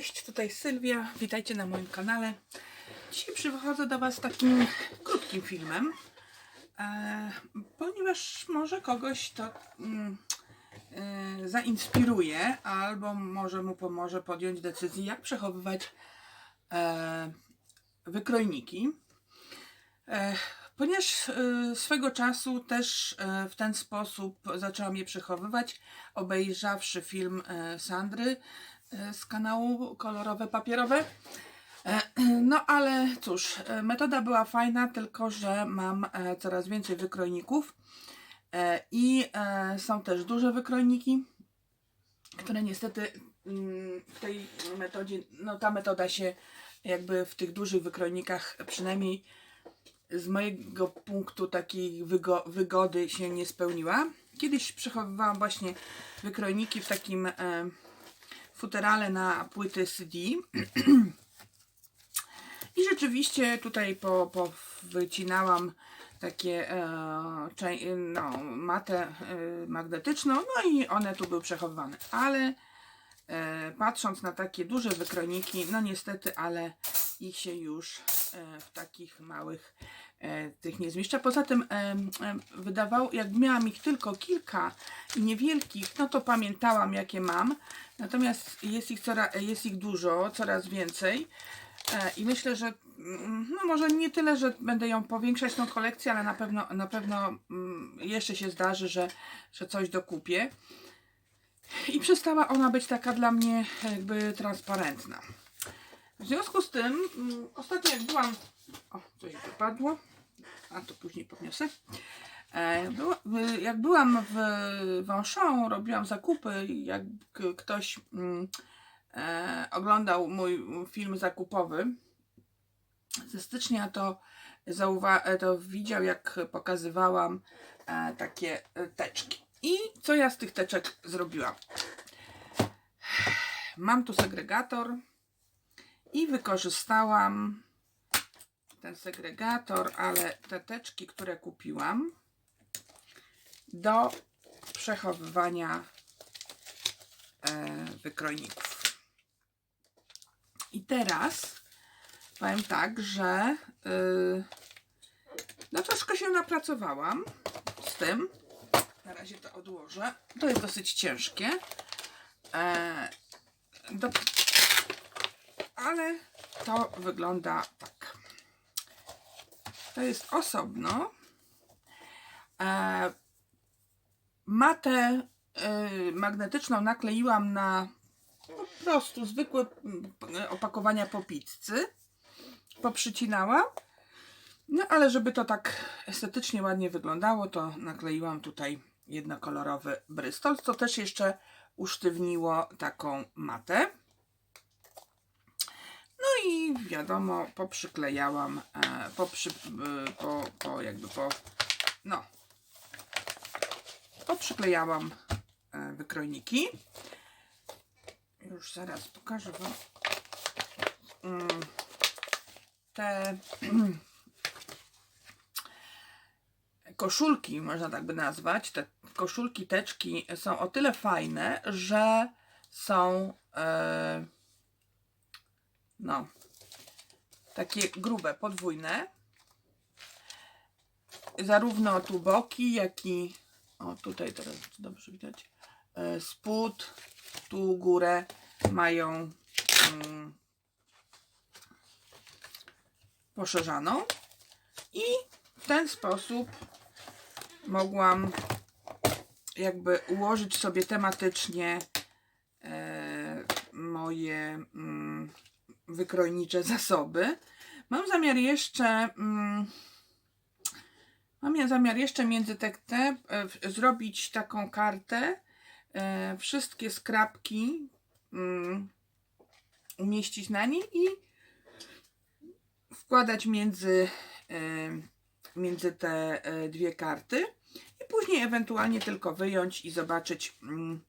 Cześć, tutaj Sylwia. Witajcie na moim kanale. Dzisiaj przychodzę do Was takim krótkim filmem, e, ponieważ może kogoś to mm, e, zainspiruje, albo może mu pomoże podjąć decyzję, jak przechowywać e, wykrojniki. Ponieważ swego czasu też w ten sposób zaczęłam je przechowywać, obejrzawszy film Sandry z kanału Kolorowe Papierowe. E, No ale cóż, e, metoda była fajna, tylko że mam e, coraz więcej wykrojników e, i e, są też duże wykrojniki, które niestety mm, w tej metodzie, no ta metoda się jakby w tych dużych wykrojnikach przynajmniej z mojego punktu takiej wygo wygody się nie spełniła. Kiedyś przechowywałam właśnie wykrojniki w takim e, futerale na płyty CD. I rzeczywiście tutaj po, po wycinałam takie e, no, matę e, magnetyczną, no i one tu były przechowywane. Ale e, patrząc na takie duże wykrojniki, no niestety, ale ich się już w takich małych e, tych nie zmieszcza. Poza tym e, e, wydawało, jak miałam ich tylko kilka i niewielkich, no to pamiętałam jakie mam. Natomiast jest ich, cora, jest ich dużo, coraz więcej. E, I myślę, że mm, no może nie tyle, że będę ją powiększać tą kolekcję, ale na pewno, na pewno mm, jeszcze się zdarzy, że, że coś dokupię. I przestała ona być taka dla mnie jakby transparentna. W związku z tym, mm, ostatnio jak byłam. O, coś wypadło. A to później podniosę. E, jak byłam w Wąszą, robiłam zakupy. Jak ktoś mm, e, oglądał mój film zakupowy ze stycznia, to, e, to widział, jak pokazywałam takie teczki. I co ja z tych teczek zrobiłam? Mam tu segregator i wykorzystałam ten segregator, ale te teczki, które kupiłam do przechowywania e, wykrojników. I teraz powiem tak, że y, no troszkę się napracowałam z tym. Na razie to odłożę. To jest dosyć ciężkie. E, do, ale to wygląda tak. To jest osobno. E, matę e, magnetyczną nakleiłam na po prostu zwykłe mm, opakowania po pizzy. Poprzycinałam. No ale żeby to tak estetycznie ładnie wyglądało, to nakleiłam tutaj jednokolorowy brystol, co też jeszcze usztywniło taką matę. I wiadomo, poprzyklejałam, e, poprzy, e, po, po jakby po, no, poprzyklejałam e, wykrojniki. Już zaraz pokażę Wam. Mm, te koszulki, można tak by nazwać, te koszulki, teczki są o tyle fajne, że są e, no takie grube, podwójne. Zarówno tu boki, jak i o tutaj teraz dobrze widać e, spód, tu górę mają mm, poszerzaną i w ten sposób mogłam jakby ułożyć sobie tematycznie e, moje mm, wykrojnicze zasoby. Mam zamiar jeszcze mm, mam ja zamiar jeszcze między te, te e, zrobić taką kartę e, wszystkie skrapki mm, umieścić na niej i wkładać między, e, między te e, dwie karty i później ewentualnie tylko wyjąć i zobaczyć mm,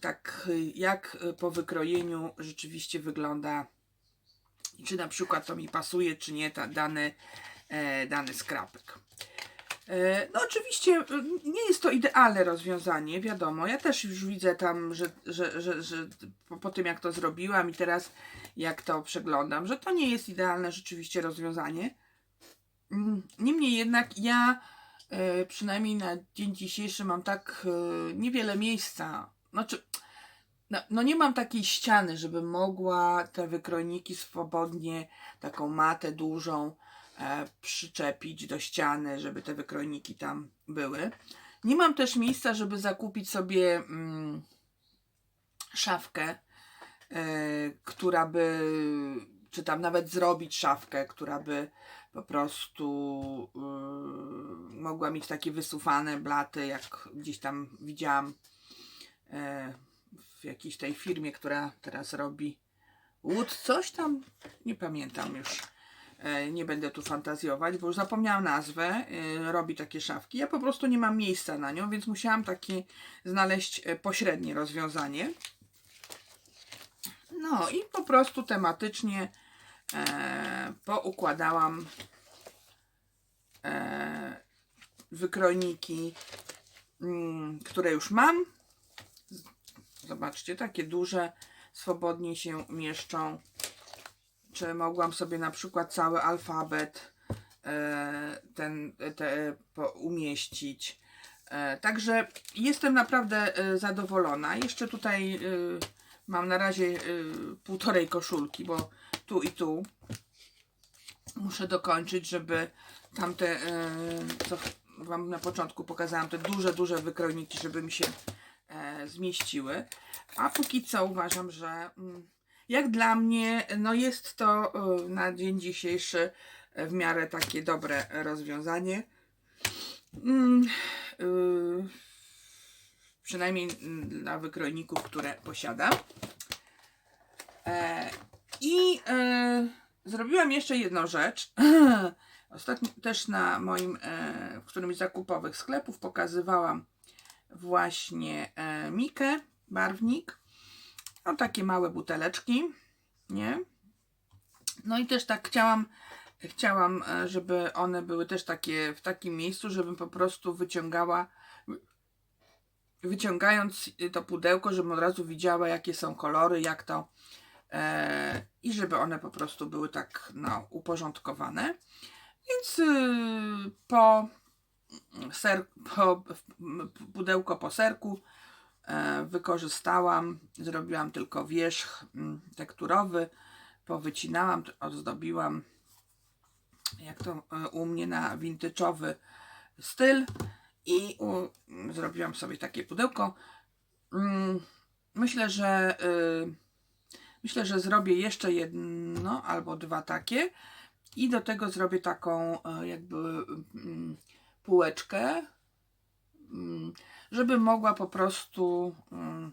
tak e, jak e, po wykrojeniu rzeczywiście wygląda czy na przykład to mi pasuje czy nie ta, dany, e, dany skrapek. E, No oczywiście e, nie jest to idealne rozwiązanie, wiadomo. Ja też już widzę tam, że, że, że, że po, po tym jak to zrobiłam i teraz jak to przeglądam, że to nie jest idealne rzeczywiście rozwiązanie. Mm, Niemniej jednak ja e, przynajmniej na dzień dzisiejszy mam tak e, niewiele miejsca. Znaczy, no, no nie mam takiej ściany, żeby mogła te wykrojniki swobodnie, taką matę dużą, e, przyczepić do ściany, żeby te wykrojniki tam były. Nie mam też miejsca, żeby zakupić sobie mm, szafkę, e, która by, czy tam nawet zrobić szafkę, która by po prostu y, mogła mieć takie wysufane blaty, jak gdzieś tam widziałam w jakiejś tej firmie, która teraz robi Wood, coś tam, nie pamiętam już. E, Nie będę tu fantazjować, bo już zapomniałam nazwę. e, Robi takie szafki. Ja po prostu nie mam miejsca na nią, więc musiałam takie znaleźć e, pośrednie rozwiązanie. No i po prostu tematycznie e, poukładałam e, wykrojniki, mm, które już mam. Zobaczcie, takie duże, swobodnie się mieszczą. Czy mogłam sobie na przykład cały alfabet e, ten te, umieścić. E, także jestem naprawdę e, zadowolona. Jeszcze tutaj mam na razie półtorej koszulki, bo tu i tu muszę dokończyć, żeby tamte, co Wam na początku pokazałam, te duże, duże wykrojniki, żeby mi się e, zmieściły. A póki co uważam, że mm, jak dla mnie, no jest to e, na dzień dzisiejszy e, w miarę takie dobre rozwiązanie. Mm, y, przynajmniej mm, dla wykrojników, które posiadam. E, I e, zrobiłam jeszcze jedną rzecz. Ostatnio też na moim, e, w którymś zakupowych sklepów pokazywałam właśnie e, Mikę, barwnik. No takie małe buteleczki, nie? No i też tak chciałam, chciałam, e, żeby one były też takie w takim miejscu, żebym po prostu wyciągała, wyciągając to pudełko, żebym od razu widziała, jakie są kolory, jak to e, i żeby one po prostu były tak, no, uporządkowane. Więc y, po, ser, po pudełko po serku e, wykorzystałam, zrobiłam tylko wierzch mm, tekturowy, powycinałam, ozdobiłam jak to e, u mnie na vintage'owy styl i u, zrobiłam sobie takie pudełko. Mm, Myślę, że y, myślę, że zrobię jeszcze jedno albo dwa takie i do tego zrobię taką e, jakby mm, półeczkę, mm, żeby mogła po prostu mm,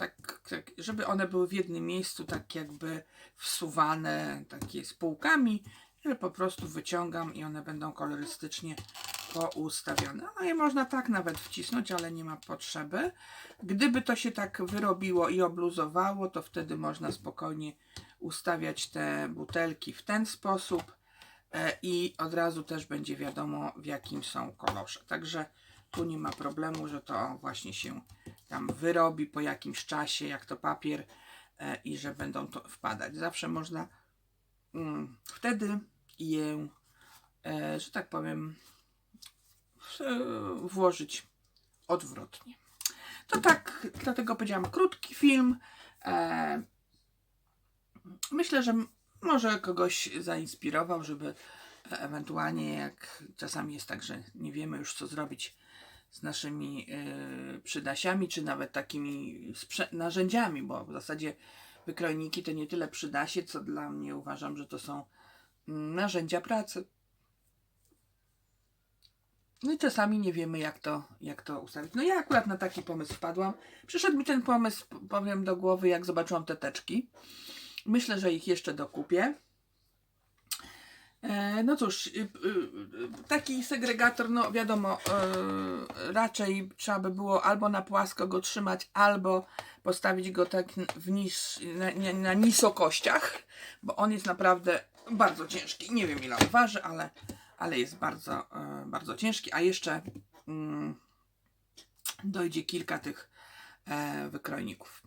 tak, tak, żeby one były w jednym miejscu, tak jakby wsuwane, takie z półkami, że po prostu wyciągam i one będą kolorystycznie poustawione. No i można tak nawet wcisnąć, ale nie ma potrzeby. Gdyby to się tak wyrobiło i obluzowało, to wtedy można spokojnie ustawiać te butelki w ten sposób i od razu też będzie wiadomo w jakim są kolorze. Także tu nie ma problemu, że to właśnie się tam wyrobi po jakimś czasie, jak to papier e, i że będą to wpadać. Zawsze można mm, wtedy je, e, że tak powiem, e, włożyć odwrotnie. To tak, dlatego powiedziałam krótki film. E, myślę, że może kogoś zainspirował, żeby ewentualnie, jak czasami jest tak, że nie wiemy już co zrobić z naszymi e, przydasiami, czy nawet takimi narzędziami, bo w zasadzie wykrojniki to nie tyle przydasie, co dla mnie uważam, że to są narzędzia pracy. No i czasami nie wiemy, jak to, jak to ustawić. No ja akurat na taki pomysł wpadłam. Przyszedł mi ten pomysł, powiem, do głowy, jak zobaczyłam te teczki. Myślę, że ich jeszcze dokupię. E, no cóż, y, y, y, taki segregator, no wiadomo, e, raczej trzeba by było albo na płasko go trzymać, albo postawić go tak w na, na, nisokościach, bo on jest naprawdę bardzo ciężki. Nie wiem ile on waży, ale, ale jest bardzo, e, bardzo ciężki, a jeszcze mm, dojdzie kilka tych wykrojników.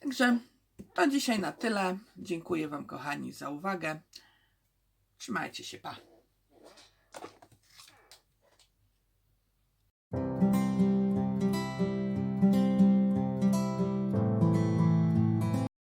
Także to dzisiaj na tyle. Dziękuję Wam, kochani, za uwagę. Trzymajcie się, pa.